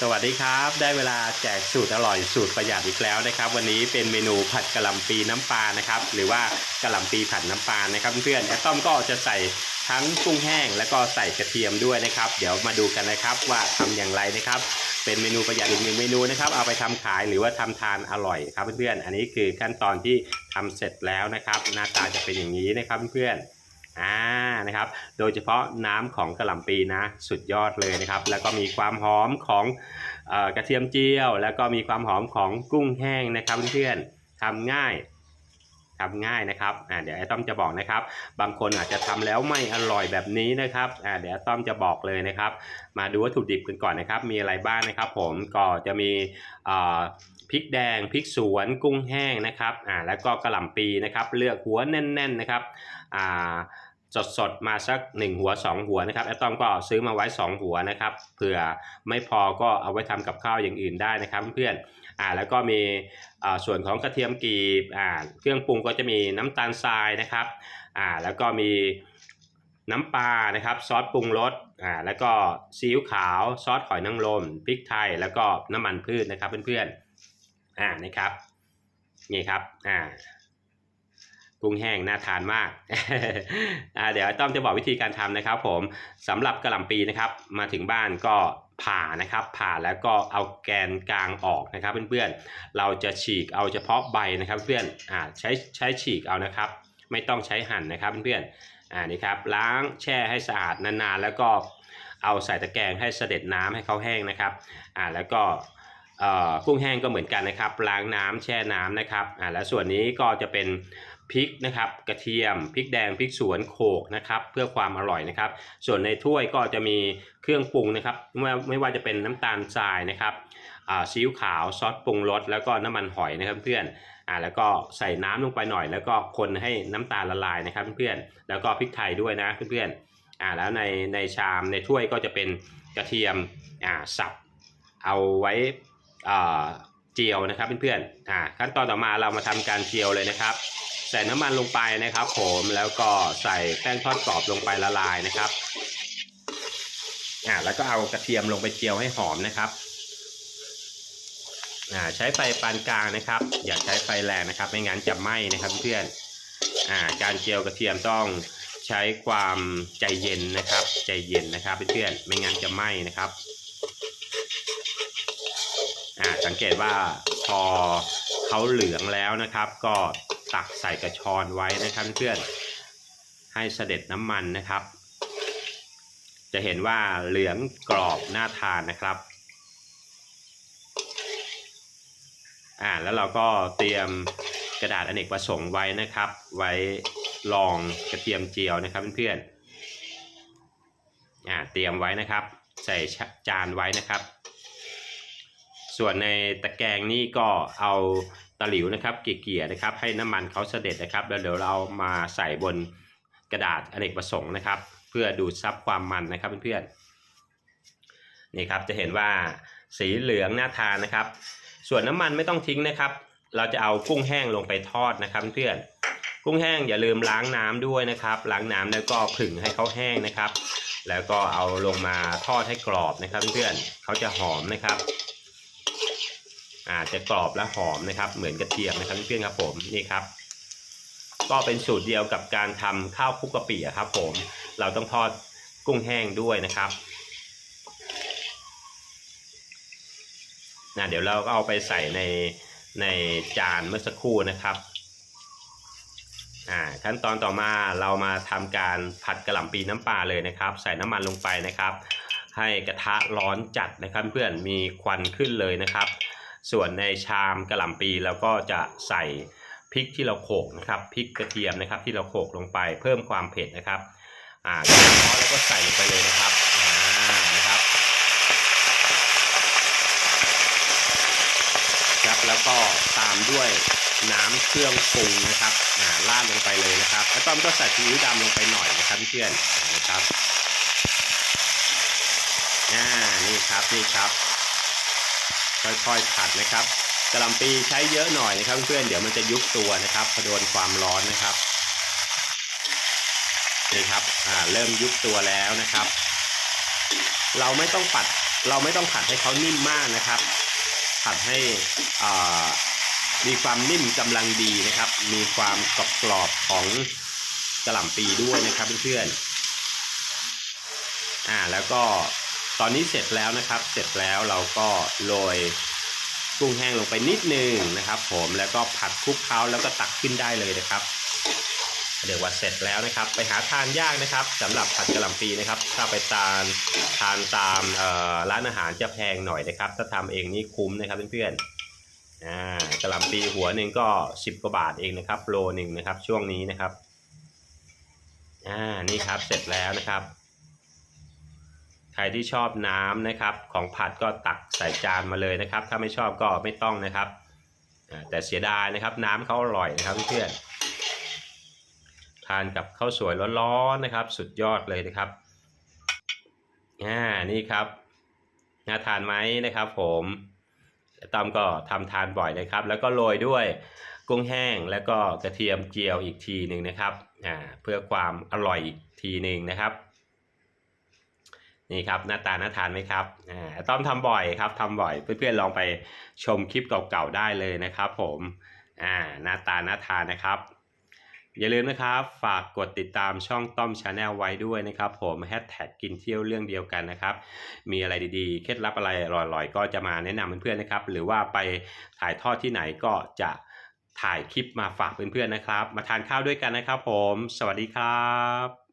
สวัสดีครับ ได้เวลาแจกสูตรอร่อยสูตรประหยัดอีกแล้วนะครับ วันนี้เป็นเมนูผัดกะหล่ำปีน้ำปลานะครับ หรือว่ากะหล่ำปีผัดน้ำปลานะครับเพื่อนๆแอตต้อมก็จะใส่ทั้งกุ้งแห้ง แล้วก็ใส่กระเทียมด้วยนะครับ เดี๋ยวมาดูกันนะครับว่าทำอย่างไรนะครับ เป็นเมนูประหยัดอีกหนึ่งเมนูนะครับ เอาไปทำขายหรือว่าทำทานอร่อยครับเพื่อนๆอันนี้คือขั้นตอนที่ทำเสร็จแล้วนะครับ หน้าตาจะเป็นอย่างนี้นะครับเพื่อนๆอ่า นะครับ โดยเฉพาะน้ำของกระหล่ำปีนะสุดยอดเลยนะครับ แล้วก็มีความหอมของอกระเทียมเจียว แล้วก็มีความหอมของกุ้งแห้งนะครับเพื่อนๆทำง่ายทำง่ายนะครับอ่าเดี๋ยวไอ้ต้อมจะบอกนะครับ บางคนอาจจะทำแล้วไม่อร่อยแบบนี้นะครับอ่าเดี๋ยวไอ้ต้อมจะบอกเลยนะครับ มาดูวัตถุดิบกันก่อนนะครับ มีอะไรบ้างนะครับ ผมก็จะมีอ่อพริกแดงพริกสวนกุ้งแห้งนะครับอ่าแล้วก็กระหล่ำปีนะครับ เลือกหัวแน่น ๆนะครับอ่า สดสดๆ มาสัก 1 หัว 2 หัวนะครับแอตตอมก็ซื้อมาไว้ 2 หัวนะครับเผื่อไม่พอก็เอาไว้ทำกับข้าวอย่างอื่นได้นะครับเพื่อนๆอ่าแล้วก็มีอ่าส่วนของกระเทียมกรีบอ่าเครื่องปรุงก็จะมีน้ำตาลทรายนะครับอ่าแล้วก็มีน้ำปลานะครับซอสปรุงรสอ่าแล้วก็ซีอิ๊วขาวซอสหอยนางรมพริกไทยแล้วก็น้ำมันพืชนะครับเพื่อนๆอ่านะครับนี่ครับอ่า กุ้งแห้งน่าทานมาก เดี๋ยวต้อมจะบอกวิธีการทำนะครับ ผมสำหรับกระหล่ำปีนะครับ มาถึงบ้านก็ผ่านะครับ ผ่าแล้วก็เอาแกนกลางออกนะครับ เพื่อนๆ เราจะฉีกเอาเฉพาะใบนะครับ เพื่อนอ่าใช้ใช้ฉีกเอานะครับ ไม่ต้องใช้หั่นนะครับเพื่อนๆอ่านี่ครับล้างแช่ให้สะอาดนานๆ แล้วก็เอาใส่ตะแกรงให้เสด็จน้ำให้เขาแห้งนะครับอ่าแล้วก็กุ้งแห้งก็เหมือนกันนะครับ ล้างน้ำแช่น้ำนะครับอ่าแล้วส่วนนี้ก็จะเป็น พริกนะครับกระเทียมพริกแดงพริกสวนโขกนะครับเพื่อความอร่อยนะครับ ส่วนในถ้วยก็จะมีเครื่องปรุงนะครับไม่ไม่ว่าจะเป็นน้ำตาลทรายนะครับซีอิ๊วขาวซอสปรุงรสแล้วก็น้ำมันหอยนะครับเพื่อนอ่าแล้วก็ใส่น้ำลงไปหน่อย แล้วก็คนให้น้ำตาลละลายนะครับเพื่อนๆแล้วก็พริกไทยด้วยนะเพื่อนๆอ่าแล้วในในชามในถ้วยก็จะเป็นกระเทียมอ่าสับเอาไว้อ่าเจียวนะครับเพื่อนๆอ่าขั้นตอนต่อมาเรามาทำการเจียวเลยนะครับ ส่น้ำมันลงไปนะครับผมแล้วก็ใส่แป้งทอดกรอบลงไปละลายนะครับอ่าแล้วก็เอากระเทียมลงไปเจียวให้หอมนะครับอ่าใช้ไฟปานกลางนะครับ อย่าใช้ไฟแรงนะครับ ไม่งั้นจะไหม้นะครับเพื่อนอ่าการเจียวกระเทียมต้องใช้ความใจเย็นนะครับ ใจเย็นนะครับเพื่อนไม่งั้นจะไหม้นะครับอ่าสังเกตว่าพอเขาเหลืองแล้วนะครับ ก็ ตักใส่กระชอนไว้นะครับเพื่อนให้เสด็จน้ำมันนะครับ จะเห็นว่าเหลืองกรอบน่าทานนะครับอ่าแล้วเราก็เตรียมกระดาษอเนกประสงค์ไว้นะครับ ไว้รองกระเทียมเจียวนะครับเพื่อนๆอ่าเตรียมไว้นะครับ ใส่จานไว้นะครับ ส่วนในตะแกรงนี่ก็เอา ตะหลิวนะครับเกี่ยๆนะครับ ให้น้ำมันเขาเสด็จนะครับแล้วเดี๋ยวเรามาใส่บนกระดาษอเนกประสงค์นะครับ เพื่อดูดซับความมันนะครับเพื่อนๆนี่ครับจะเห็นว่าสีเหลืองน่าทานนะครับ ส่วนน้ำมันไม่ต้องทิ้งนะครับ เราจะเอากุ้งแห้งลงไปทอดนะครับเพื่อนๆกุ้งแห้งอย่าลืมล้างน้ำด้วยนะครับ ล้างน้ำแล้วก็ผึ่งให้เขาแห้งนะครับ แล้วก็เอาลงมาทอดให้กรอบนะครับเพื่อนๆเขาจะหอมนะครับ อาจจะกรอบและหอมนะครับ เหมือนกระเทียมนะครับเพื่อนๆครับผมนี่ครับ ก็เป็นสูตรเดียวกับการทำข้าวคลุกกะปิครับ ผมเราต้องทอดกุ้งแห้งด้วยนะครับนะเดี๋ยวเราก็เอาไปใส่ในในจานเมื่อสักครู่นะครับอ่าขั้นตอนต่อมาเรามาทำการผัดกระหล่ำปีน้ำปลาเลยนะครับ ใส่น้ำมันลงไปนะครับ ให้กระทะร้อนจัดนะครับ เพื่อนมีควันขึ้นเลยนะครับ ส่วนในชามกระหล่ำปีเราก็จะใส่พริกที่เราโขกนะครับพริกกระเทียมนะครับ ที่เราโขกลงไปเพิ่มความเผ็ดนะครับอ่าแล้วก็ใส่ลงไปเลยนะครับอ่านะครับครับแล้วก็ตามด้วยน้ำเครื่องปรุงนะครับอ่าราดลงไปเลยนะครับแล้วต้อมก็ใส่ซีอิ๊วดำลงไปหน่อยนะครับเพื่อนนะครับอ่านี่ครับนี่ครับ ค่อยๆผัดนะครับกระหล่ำปีใช้เยอะหน่อยนะครับ เพื่อนๆเดี๋ยวมันจะยุบตัวนะครับพอโดนความร้อนนะครับนี่ครับอ่าเริ่มยุบตัวแล้วนะครับ เราไม่ต้องปัดเราไม่ต้องผัดให้เขานิ่มมากนะครับ ผัดให้อ่ามีความนิ่มกำลังดีนะครับ มีความกรอบกรอบๆของกระหล่ำปีด้วยนะครับเพื่อนๆอ่าแล้วก็ ตอนนี้เสร็จแล้วนะครับ เสร็จแล้วเราก็โรยกุ้งแห้งลงไปนิดนึงนะครับ ผมแล้วก็ผัดคลุกเคล้าแล้วก็ตักขึ้นได้เลยนะครับเดี๋ยวว่าเสร็จแล้วนะครับ ไปหาทานยากนะครับสำหรับผัดกะหล่ำปีนะครับ ถ้าไปทานทานตามร้านอาหารจะแพงหน่อยนะครับ ถ้าทำเองนี่คุ้มนะครับเพื่อนๆกะหล่ำปีหัวหนึ่งก็10กว่าบาทเองนะครับโลหนึ่งนะครับช่วงนี้นะครับอ่านี่ครับเสร็จแล้วนะครับ ใครที่ชอบน้ำนะครับ ของผัดก็ตักใส่จานมาเลยนะครับ ถ้าไม่ชอบก็ไม่ต้องนะครับ แต่เสียดายนะครับ น้ำเขาอร่อยนะครับเพื่อนทานกับข้าวสวยร้อนๆนะครับ สุดยอดเลยนะครับอ่านี่ครับน่าทานไหมนะครับ ผมต้อมก็ทำทานบ่อยนะครับ แล้วก็โรยด้วยกุ้งแห้งแล้วก็กระเทียมเจียวอีกทีหนึ่งนะครับอ่าเพื่อความอร่อยอีกทีหนึ่งนะครับ นี่ครับหน้าตาน่าทานไหมครับอ่าต้อมทำบ่อยครับทำบ่อยเพื่อนๆลองไปชมคลิปเก่าๆได้เลยนะครับ ผมอ่าหน้าตาน่าทานนะครับ อย่าลืมนะครับ ฝากกดติดตามช่องต้อมชาแนลไว้ด้วยนะครับ ผมแฮชแท็กกินเที่ยวเรื่องเดียวกันนะครับ มีอะไรดีๆ เคล็ดลับอะไรอร่อยๆ ก็จะมาแนะนำเพื่อนๆนะครับ หรือว่าไปถ่ายทอดที่ไหนก็จะถ่ายคลิปมาฝากเพื่อนๆนะครับ มาทานข้าวด้วยกันนะครับ ผม สวัสดีครับ